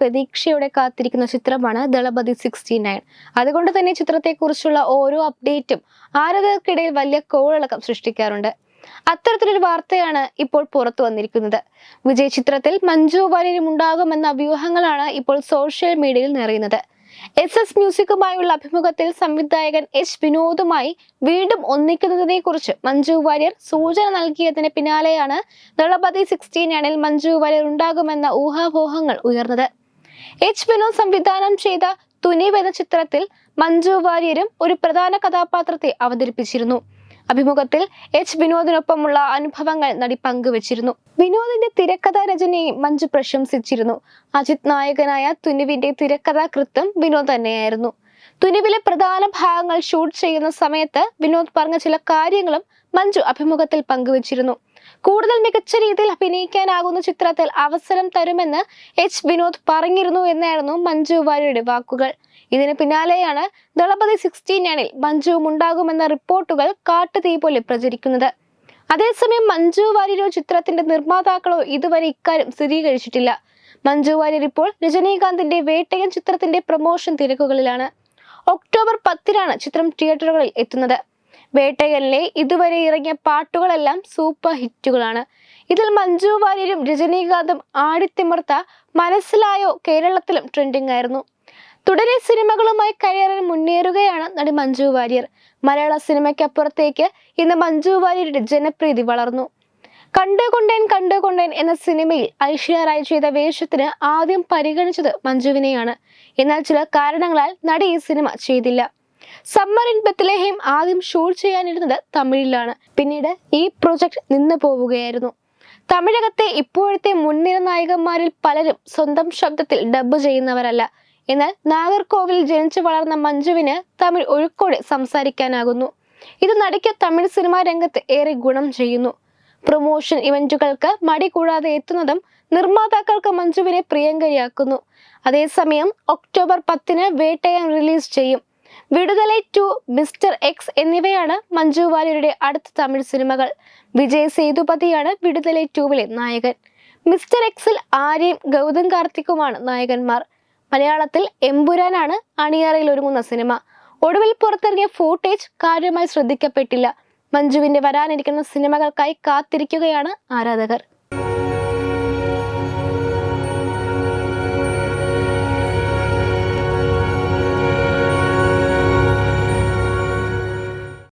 പ്രതീക്ഷയോടെ കാത്തിരിക്കുന്ന ചിത്രമാണ് ദളപതി സിക്സ്റ്റി നയൻ. അതുകൊണ്ട് തന്നെ ചിത്രത്തെക്കുറിച്ചുള്ള ഓരോ അപ്ഡേറ്റും ആരാധകർക്കിടയിൽ വലിയ കോളിളക്കം സൃഷ്ടിക്കാറുണ്ട്. അത്തരത്തിലൊരു വാർത്തയാണ് ഇപ്പോൾ പുറത്തു വന്നിരിക്കുന്നത്. വിജയ് ചിത്രത്തിൽ മഞ്ജു വാര്യരും ഉണ്ടാകുമെന്ന വ്യൂഹങ്ങളാണ് ഇപ്പോൾ സോഷ്യൽ മീഡിയയിൽ നിറയുന്നത്. എസ് എസ് മ്യൂസിക്കുമായുള്ള അഭിമുഖത്തിൽ സംവിധായകൻ എച്ച് വിനോദുമായി വീണ്ടും ഒന്നിക്കുന്നതിനെ കുറിച്ച് മഞ്ജു വാര്യർ സൂചന നൽകിയതിന് പിന്നാലെയാണ് ദളപതി സിക്സ്റ്റീനിൽ മഞ്ജു വാര്യർ ഉണ്ടാകുമെന്ന ഊഹാപോഹങ്ങൾ ഉയർന്നത്. എച്ച് വിനോദ് സംവിധാനം ചെയ്ത തുനീവ് എന്ന ചിത്രത്തിൽ മഞ്ജു വാര്യരും ഒരു പ്രധാന കഥാപാത്രത്തെ അവതരിപ്പിച്ചിരുന്നു. അഭിമുഖത്തിൽ എച്ച് വിനോദിനൊപ്പമുള്ള അനുഭവങ്ങൾ നടി പങ്കുവച്ചിരുന്നു. വിനോദിന്റെ തിരക്കഥാ രചനയെ മഞ്ജു പ്രശംസിച്ചിരുന്നു. അജിത് നായകനായ തുനുവിന്റെ തിരക്കഥാകൃത്തും വിനോദ് തന്നെയായിരുന്നു. തുനുവിലെ പ്രധാന ഭാഗങ്ങൾ ഷൂട്ട് ചെയ്യുന്ന സമയത്ത് വിനോദ് പറഞ്ഞ ചില കാര്യങ്ങളും മഞ്ജു അഭിമുഖത്തിൽ പങ്കുവച്ചിരുന്നു. കൂടുതൽ മികച്ച രീതിയിൽ അഭിനയിക്കാനാകുന്ന ചിത്രത്തിൽ അവസരം തരുമെന്ന് എച്ച് വിനോദ് പറഞ്ഞിരുന്നു എന്നായിരുന്നു മഞ്ജു വാര്യരുടെ വാക്കുകൾ. ഇതിന് പിന്നാലെയാണ് ദളപതി സിക്സ്റ്റീൻ സിക്സ്റ്റീനിൽ മഞ്ജുവും ഉണ്ടാകുമെന്ന റിപ്പോർട്ടുകൾ കാട്ടുതീ പോലെ പ്രചരിക്കുന്നത്. അതേസമയം മഞ്ജു വാര്യരോ ചിത്രത്തിന്റെ നിർമ്മാതാക്കളോ ഇതുവരെ ഇക്കാര്യം സ്ഥിരീകരിച്ചിട്ടില്ല. മഞ്ജു വാര്യർ ഇപ്പോൾ രജനീകാന്തിന്റെ വേട്ടയൻ ചിത്രത്തിന്റെ പ്രൊമോഷൻ തിരക്കുകളിലാണ്. ഒക്ടോബർ പത്തിനാണ് ചിത്രം തിയേറ്ററുകളിൽ എത്തുന്നത്. വേട്ടയനിലെ ഇതുവരെ ഇറങ്ങിയ പാട്ടുകളെല്ലാം സൂപ്പർ ഹിറ്റുകളാണ്. ഇതിൽ മഞ്ജു വാര്യരും രജനീകാന്തും ആടിത്തിമർത്ത മനസ്സിലായോ കേരളത്തിലും ട്രെൻഡിംഗ് ആയിരുന്നു. തുടരെ സിനിമകളുമായി കരിയറിൽ മുന്നേറുകയാണ് നടി മഞ്ജു വാര്യർ. മലയാള സിനിമയ്ക്കപ്പുറത്തേക്ക് ഇന്ന് മഞ്ജു വാര്യരുടെ ജനപ്രീതി വളർന്നു. കണ്ടുകൊണ്ടേൻ കണ്ടുകൊണ്ടേൻ എന്ന സിനിമയിൽ ഐശ്വര്യ റായ് ചെയ്ത വേഷത്തിന് ആദ്യം പരിഗണിച്ചത് മഞ്ജുവിനെയാണ്. എന്നാൽ ചില കാരണങ്ങളാൽ നടി ഈ സിനിമ ചെയ്തില്ല. സമ്മർ ഇൻ ബത്ലഹേം ആദ്യം ഷൂട്ട് ചെയ്യാനിരുന്നത് തമിഴിലാണ്. പിന്നീട് ഈ പ്രൊജക്ട് നിന്ന് പോവുകയായിരുന്നു. തമിഴകത്തെ ഇപ്പോഴത്തെ മുൻനിര നായകന്മാരിൽ പലരും സ്വന്തം ശബ്ദത്തിൽ ഡബ് ചെയ്യുന്നവരല്ല. എന്നാൽ നാഗർകോവിൽ ജനിച്ചു വളർന്ന മഞ്ജുവിന് തമിഴ് ഒഴുക്കോടെ സംസാരിക്കാനാകുന്നു. ഇത് നടിക്ക് തമിഴ് സിനിമാ രംഗത്ത് ഏറെ ഗുണം ചെയ്യുന്നു. പ്രൊമോഷൻ ഇവന്റുകൾക്ക് മടി കൂടാതെ എത്തുന്നതും നിർമ്മാതാക്കൾക്ക് മഞ്ജുവിനെ പ്രിയങ്കരിയാക്കുന്നു. അതേസമയം ഒക്ടോബർ പത്തിന് വേട്ടയാൻ റിലീസ് ചെയ്യും. വിടുതലൈ ടു മിസ്റ്റർ എക്സ് എന്നിവയാണ് മഞ്ജു വാര്യരുടെ അടുത്ത തമിഴ് സിനിമകൾ. വിജയ് സേതുപതിയാണ് വിടുതലൈ ടൂവിലെ നായകൻ. മിസ്റ്റർ എക്സിൽ ആര്യയും ഗൗതം കാർത്തിക്കുമാണ് നായകന്മാർ. മലയാളത്തിൽ എമ്പുരാനാണ് അണിയറയിൽ ഒരുങ്ങുന്ന സിനിമ. ഒടുവിൽ പുറത്തിറങ്ങിയ ഫൂട്ടേജ് കാര്യമായി ശ്രദ്ധിക്കപ്പെട്ടില്ല. മഞ്ജുവിന്റെ വരാനിരിക്കുന്ന സിനിമകൾക്കായി കാത്തിരിക്കുകയാണ് ആരാധകർ.